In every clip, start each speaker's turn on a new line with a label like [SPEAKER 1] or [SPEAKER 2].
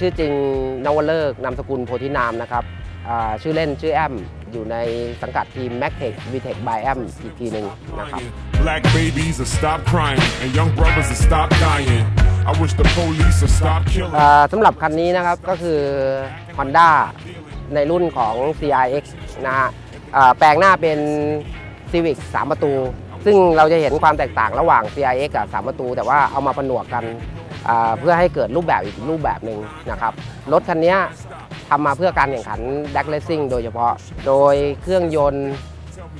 [SPEAKER 1] ชื่อจริงนวเลิกษ์นามสกุลโพธินามนะครับอ่าชื่อเล่นชื่อแอม อยู่ในสังกัดทีม m a c t e c v t e c by แอมอีกทีหนึ่งนะครับ
[SPEAKER 2] Black babies will stop crying and young brothers will stop dying. I wish the police would stop killing.
[SPEAKER 1] อ่าสำหรับคันนี้นะครับก็คือ Honda ในรุ่นของ CRX นะฮะอ่าแปลงหน้าเป็น Civic 3 ประตู ซึ่งเราจะเห็นความแตกต่างระหว่าง CRX กับ 3 ประตู แต่ว่าเอามาผนวกกันอ่า เพื่อให้เกิดรูปแบบอีกรูปแบบหนึ่งนะครับ รถคันนี้ทำมาเพื่อการแข่งขัน d a c Racing โดยเฉพาะ โดยเครื่องยนต์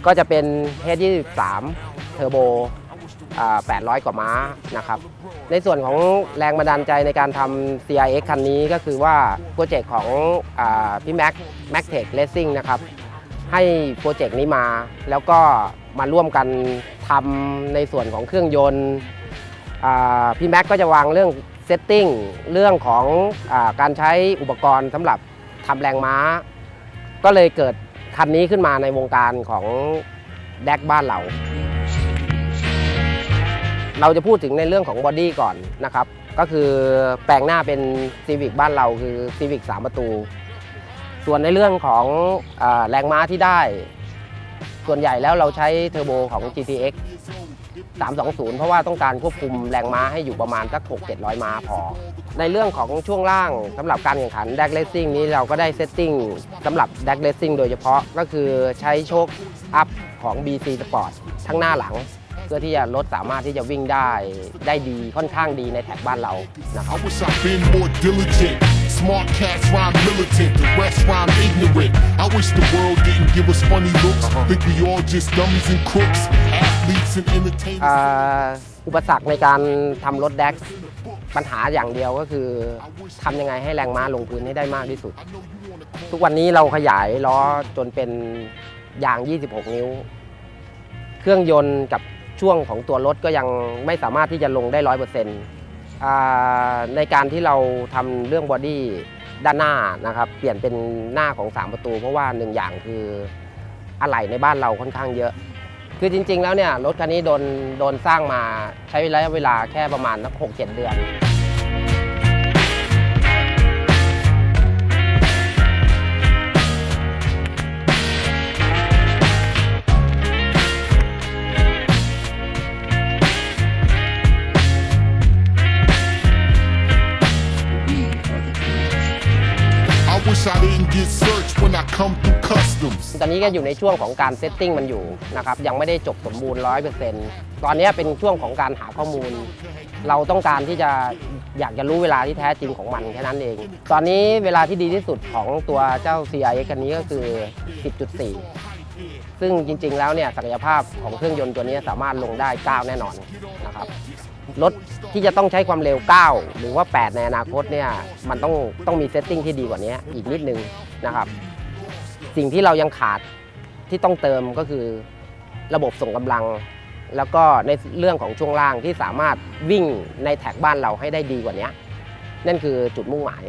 [SPEAKER 1] ก็จะเป็น H23 Turbo อ่า800 กว่าม้านะครับ ในส่วนของแรงบันดาลใจในการทำ CRX คันนี้ก็คือว่าโปรเจกต์ของอพี่แม็กแม็กเทคเลสซิ่งนะครับให้โปรเจกต์นี้มาแล้วก็มาร่วมกันทำในส่วนของเครื่องยนต์ พี่แม็กก็จะวางเรื่องเซตติ้งเรื่องของอการใช้อุปกรณ์สำหรับทำแรงม้า ก็เลยเกิดคันนี้ขึ้นมาในวงการของแดกบ้านเรา เราจะพูดถึงในเรื่องของบอดี้ก่อนนะครับ ก็คือแปลงหน้าเป็น Civic บ้านเราคือ Civic 3ประตู ส่วนในเรื่องของอแรงม้าที่ได้ ส่วนใหญ่แล้วเราใช้เทอร์โบของ GTX 320 เพราะว่าต้องการควบคุมแรงม้าให้อยู่ประมาณสัก 6 700 ม้าพอ ในเรื่องของช่วงล่างสำหรับการแข่งขัน d a g Racing นี้เราก็ได้เซตติ้งสำหรับ d a g Racing โดยเฉพาะก็คือใช้โชคอัพของ BC Sport ทั้งหน้าหลัง เพื่อที่จะรถสามารถที่จะวิ่งได้ได้ดีค่อนข้างดีในแท็กบ้านเรานะครับ
[SPEAKER 2] I wish I'd been more diligent. Smart cats rhyme militant, the rest rhyme ignorant. I wish the world didn't give us funny looks. Think we all just dummies and crooks, athletes and entertainers.
[SPEAKER 1] อ่าอุปสรรคในการทำรถแดกปัญหาอย่างเดียวก็คือทำยังไงให้แรงม้าลงพื้นให้ได้มากที่สุด ทุกวันนี้เราขยายล้อจนเป็นยาง 26 นิ้ว เครื่องยนต์กับช่วงของตัวรถก็ยังไม่สามารถที่จะลงได้ร้อยเปอร์เซ็นต์ ในการที่เราทำเรื่องบอดี้ด้านหน้านะครับเปลี่ยนเป็นหน้าของ 3 ประตู เพราะว่าหนึ่งอย่างคืออะไหล่ในบ้านเราค่อนข้างเยอะ คือจริง ๆ แล้วเนี่ยรถคันนี้โดนโดนสร้างมาใช้ระยะเวลาแค่ประมาณหกเจ็ดเดือน
[SPEAKER 2] wish I didn't get searched when I come through customs.
[SPEAKER 1] ตอนนี้ก็อยู่ในช่วงของการเซตติ้งมันอยู่นะครับยังไม่ได้จบสมบูรณ์ร้อยเปอร์เซ็นต์ตอนนี้เป็นช่วงของการหาข้อมูล เราต้องการที่จะอยากจะรู้เวลาที่แท้จริงของมันแค่นั้นเอง ตอนนี้เวลาที่ดีที่สุดของตัวเจ้า CRX คันนี้ก็คือ 10.4 ซึ่งจริงๆแล้วเนี่ยศักยภาพของเครื่องยนต์ตัวนี้สามารถลงได้9แน่นอนนะครับ รถที่จะต้องใช้ความเร็ว 9 หรือว่า 8 ในอนาคตเนี่ยมันต้องต้องมีเซตติ้งที่ดีกว่านี้อีกนิดนึงนะครับ สิ่งที่เรายังขาดที่ต้องเติมก็คือระบบส่งกำลัง แล้วก็ในเรื่องของช่วงล่างที่สามารถวิ่งในแท็กบ้านเราให้ได้ดีกว่านี้นั่นคือจุดมุ่งหมาย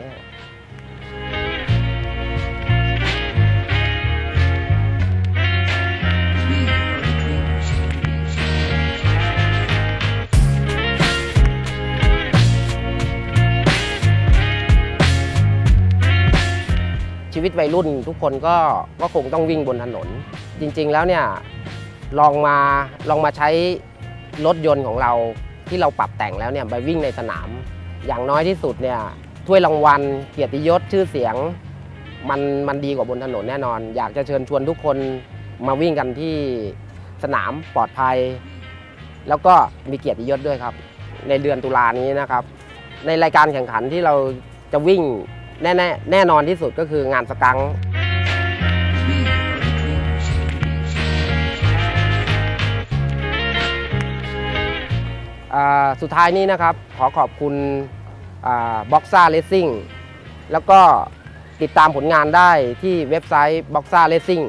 [SPEAKER 1] ชีวิตวัยรุ่นทุกคนก็ก็คงต้องวิ่งบนถนน จริงๆแล้วเนี่ยลองมาลองมาใช้รถยนต์ของเราที่เราปรับแต่งแล้วเนี่ยไปวิ่งในสนาม อย่างน้อยที่สุดเนี่ยถ้วยรางวัลเกียรติยศชื่อเสียงมันมันดีกว่าบนถนนแน่นอน อยากจะเชิญชวนทุกคนมาวิ่งกันที่สนามปลอดภัย แล้วก็มีเกียรติยศด้วยครับ ในเดือนตุลานี้นะครับ ในรายการแข่งขันที่เราจะวิ่ง แน่แน่นอนที่สุดก็คืองานสกังค์อ่าสุดท้ายนี้นะครับ ขอขอบคุณบ็อกซ่าเลสซิ่งแล้วก็ติดตามผลงานได้ที่เว็บไซต์ b o x a Racing